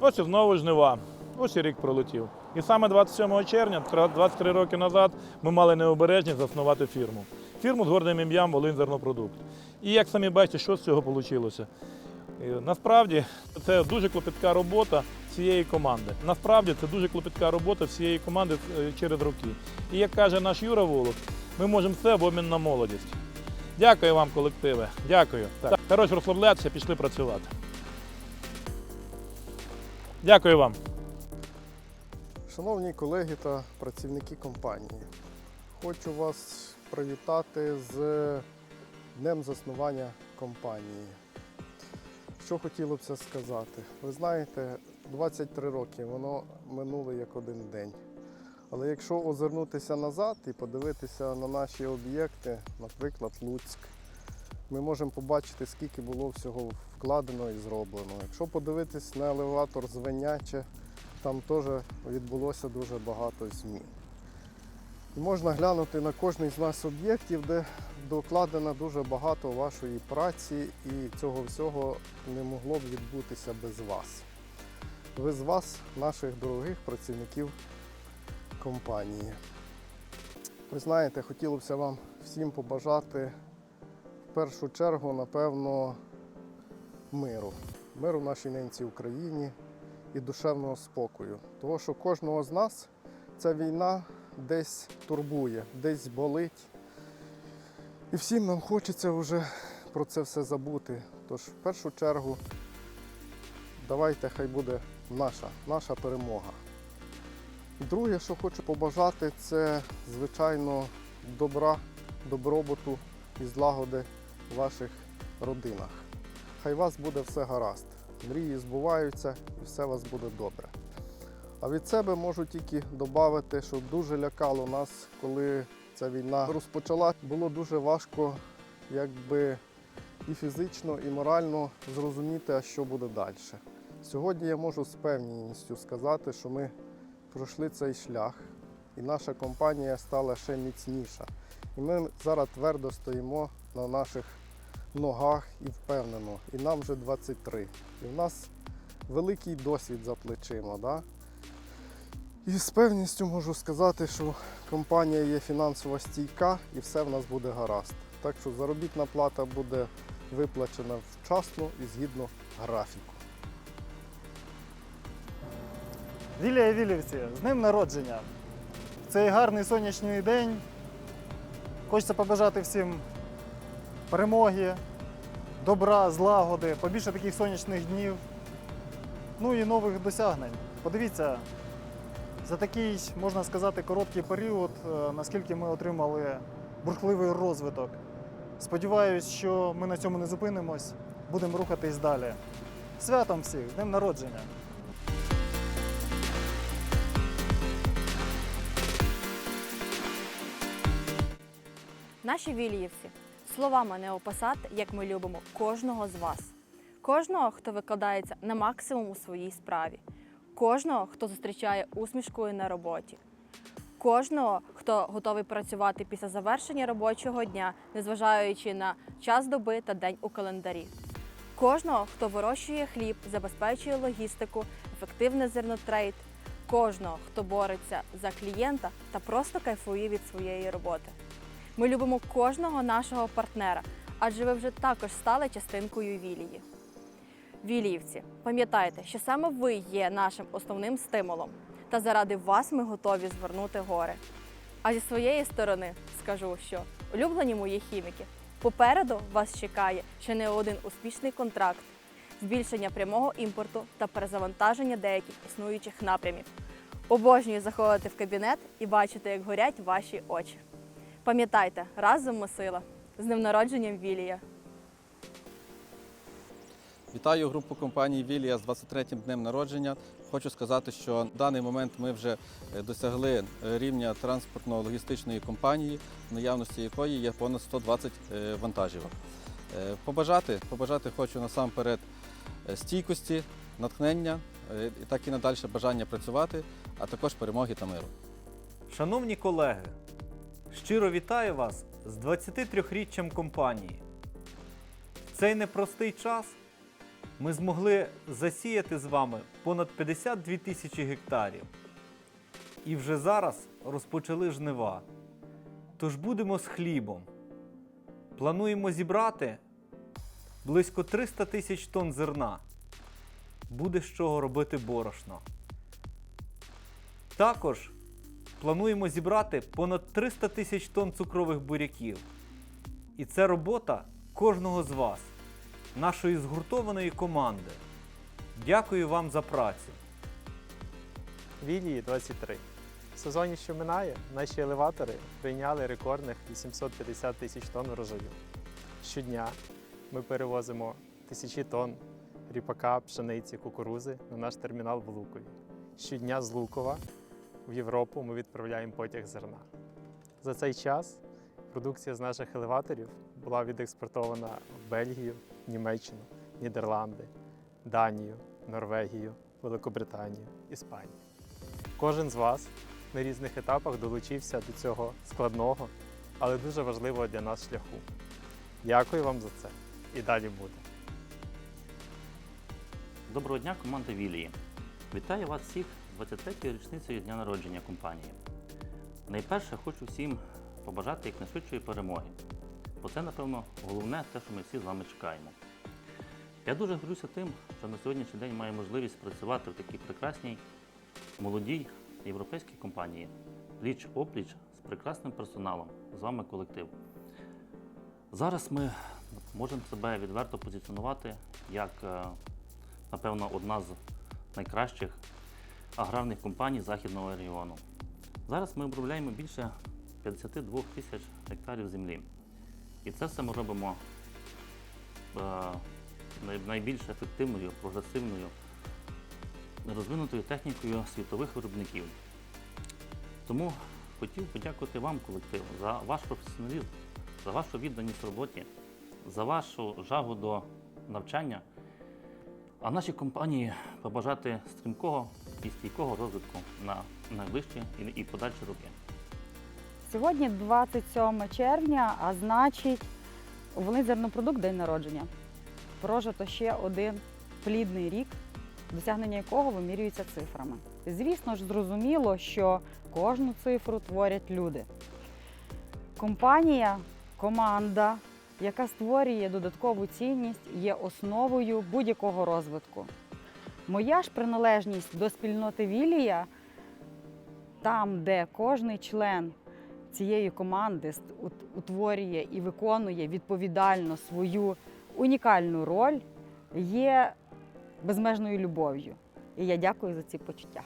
Ось і знову жнива. Ось і рік пролетів. І саме 27 червня, 23 роки назад, ми мали необережність заснувати фірму. Фірму з гордим ім'ям Волинь Зернопродукт. І як самі бачите, що з цього вийшло? Насправді це дуже клопітка робота всієї команди. Насправді це дуже клопітка робота всієї команди е, через роки. І як каже наш Юра Волок, ми можемо все в обмін на молодість. Дякую вам, колективе. Дякую. Так, хорош розслаблятися, пішли працювати. Дякую вам. Шановні колеги та працівники компанії, хочу вас привітати з днем заснування компанії. Що хотілося б сказати? Ви знаєте, 23 роки воно минуло як один день. Але якщо озирнутися назад і подивитися на наші об'єкти, наприклад, Луцьк, ми можемо побачити, скільки було всього вкладено і зроблено. Якщо подивитись на елеватор Звеняче, там теж відбулося дуже багато змін. І можна глянути на кожний з нас об'єктів, де докладено дуже багато вашої праці, і цього всього не могло б відбутися без вас. Без вас, наших дорогих працівників компанії. Ви знаєте, хотілося б вам всім побажати в першу чергу, напевно, миру. Миру нашій ненці Україні і душевного спокою. Тому що кожного з нас ця війна десь турбує, десь болить. І всім нам хочеться вже про це все забути. Тож, в першу чергу, давайте хай буде наша, наша перемога. Друге, що хочу побажати, це, звичайно, добра, добробуту і злагоди ваших родинах. Хай вас буде все гаразд мрії збуваються і все вас буде добре. А від себе можу тільки додати, що дуже лякало нас, коли ця війна розпочала. Було дуже важко якби і фізично, і морально зрозуміти, а що буде далі. Сьогодні я можу з певністю сказати, що ми пройшли цей шлях, і наша компанія стала ще міцніша. І ми зараз твердо стоїмо на наших ногах і впевнено. І нам вже 23. І в нас великий досвід за плечима. Да? І з певністю можу сказати, що компанія є фінансово стійка і все в нас буде гаразд. Так що заробітна плата буде виплачена вчасно і згідно графіку. Вілія Вілівці, з днем народження. В цей гарний сонячний день. Хочеться побажати всім перемоги, добра, злагоди, побільше таких сонячних днів, ну і нових досягнень. Подивіться, за такий, можна сказати, короткий період, е, наскільки ми отримали бурхливий розвиток. Сподіваюсь, що ми на цьому не зупинимось, будемо рухатись далі. Святом всіх, днем народження! Наші віліївці словами не описати, як ми любимо кожного з вас, кожного, хто викладається на максимум у своїй справі, кожного, хто зустрічає усмішкою на роботі, кожного, хто готовий працювати після завершення робочого дня, незважаючи на час доби та день у календарі. Кожного, хто вирощує хліб, забезпечує логістику, ефективний зернотрейд, кожного, хто бореться за клієнта та просто кайфує від своєї роботи. Ми любимо кожного нашого партнера, адже ви вже також стали частинкою Вілії. Віліївці, пам'ятайте, що саме ви є нашим основним стимулом, та заради вас ми готові звернути гори. А зі своєї сторони скажу, що улюблені мої хіміки, попереду вас чекає ще не один успішний контракт, збільшення прямого імпорту та перезавантаження деяких існуючих напрямів. Обожнюю заходити в кабінет і бачити, як горять ваші очі. Пам'ятайте, разом ми сила. З днем народженням Вілія! Вітаю групу компанії Вілія з 23-м днем народження. Хочу сказати, що в даний момент ми вже е, досягли е, рівня транспортно-логістичної компанії, в наявності якої є понад 120 е, вантажівок. Побажати, побажати хочу насамперед стійкості, натхнення і так і надалі бажання працювати, а також перемоги та миру. Шановні колеги, щиро вітаю вас з 23-річчям компанії. В цей непростий час ми змогли засіяти з вами понад 52 тисячі гектарів. І вже зараз розпочали жнива. Тож будемо з хлібом. Плануємо зібрати близько 300 тисяч тонн зерна. Буде з чого робити борошно. Також плануємо зібрати понад 300 тисяч тонн цукрових буряків. І це робота кожного з вас, нашої згуртованої команди. Дякую вам за працю. Вілії 23. В сезоні, що минає, наші елеватори прийняли рекордних 850 тисяч тонн врожаю. Щодня ми перевозимо тисячі тонн ріпака, пшениці, кукурузи на наш термінал в Лукові. Щодня з Лукова в Європу ми відправляємо потяг зерна. За цей час продукція з наших елеваторів була відекспортована в Бельгію, Німеччину, Нідерланди, Данію, Норвегію, Великобританію, Іспанію. Кожен з вас на різних етапах долучився до цього складного, але дуже важливого для нас шляху. Дякую вам за це і далі буде. Доброго дня, команда Вілії. Вітаю вас всіх 23-ю річницею дня народження компанії. Найперше хочу всім побажати якнайшвидшої перемоги, бо це, напевно, головне те, що ми всі з вами чекаємо. Я дуже горюся тим, що на сьогоднішній день маю можливість працювати в такій прекрасній, молодій європейській компанії, пліч опліч з прекрасним персоналом, з вами колектив. Зараз ми можемо себе відверто позиціонувати як е, напевно, одна з найкращих аграрних компаній західного регіону. Зараз ми обробляємо більше 52 тисяч гектарів землі. І це все ми робимо е, найбільш ефективною, прогресивною, розвинутою технікою світових виробників. Тому хотів подякувати вам, колектив, за ваш професіоналізм, за вашу відданість роботі, за вашу жагу до навчання. А нашій компанії побажати стрімкого і стійкого розвитку на найближчі і, подальші роки. Сьогодні 27 червня, а значить, Волинь зернопродукт день народження. Прожито ще один плідний рік, досягнення якого вимірюється цифрами. Звісно ж, зрозуміло, що кожну цифру творять люди. Компанія, команда, яка створює додаткову цінність, є основою будь-якого розвитку. Моя ж приналежність до спільноти Вілія, там, де кожний член цієї команди утворює і виконує відповідально свою унікальну роль, є безмежною любов'ю. І я дякую за ці почуття.